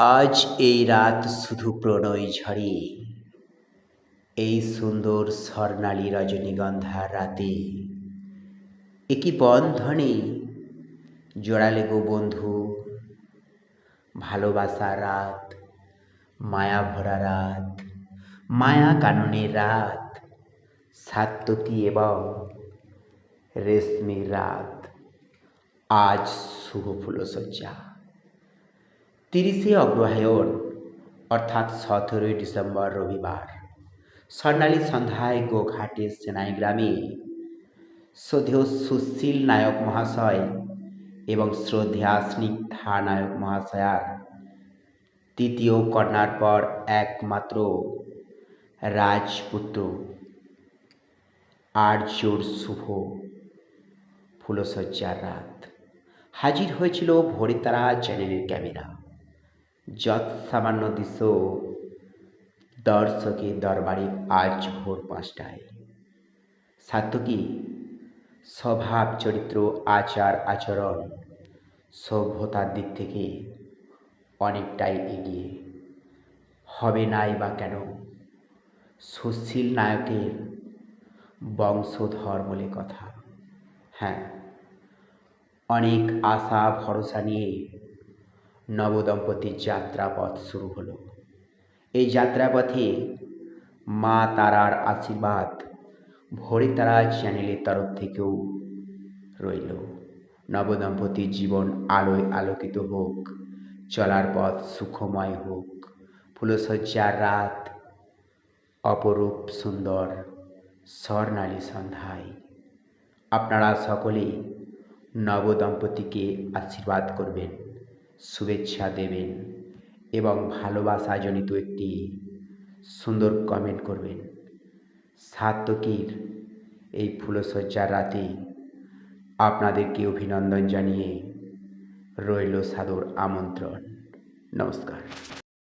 আজ এই রাত শুধু প্রণয় ঝরে এই সুন্দর স্বর্ণালী রজনীগন্ধার রাতে। একই বন্ধনে জোড়ালে গো বন্ধু ভালোবাসার রাত, মায়া ভরা রাত, মায়া কাননের রাত সাত্যকী এবং রেশমির রাত। আজ শুভ ফুলসজ্জা তিরিশে অগ্রহায়ণ, অর্থাৎ সতেরোই ডিসেম্বর রবিবার। স্বর্ণালী সন্ধ্যায় গোঘাটের সেনাই গ্রামে শ্রদ্ধেয় সুশীল নায়ক মহাশয় এবং শ্রদ্ধেয়া স্নিগ্ধা নায়ক মহাশয়ার তৃতীয় কন্যার পর একমাত্র রাজপুত্র। আর্যর শুভ ফুলসজ্জার রাত। হাজির হয়েছিল ভোরে তারা চ্যানেলের ক্যামেরা। যৎ সামান্য দৃশ্য দর্শকের দরবারে আজ ভোর পাঁচটায়। সাত্যকী স্বভাব, চরিত্র, আচার, আচরণ সভ্যতার দিক থেকে অনেকটাই এগিয়ে। হবে নাই বা কেন? সুশীল নায়কের বংশধর বলে কথা। হ্যাঁ অনেক আশা, ভরসা নিয়ে নবদম্পতির যাত্রাপথ শুরু হলো। এই যাত্রাপথে মা তারার আশীর্বাদ, ভোরে তারা চ্যানেলের তরফ থেকেও রইল। নবদম্পতির জীবন আলোয় আলোকিত হোক, চলার পথ সুখময় হোক ফুলসজ্জার রাত অপরূপ সুন্দর, স্বর্ণালী সন্ধ্যায়। আপনারা সকলেই নবদম্পতিকে আশীর্বাদ করবেন। শুভেচ্ছা দেবেন এবং ভালোবাসাজনিত একটি সুন্দর কমেন্ট করবেন। সাত্তকীর এই ফুলসজ্জার রাতে আপনাদেরকে অভিনন্দন জানিয়ে রইল সাদর আমন্ত্রণ। নমস্কার।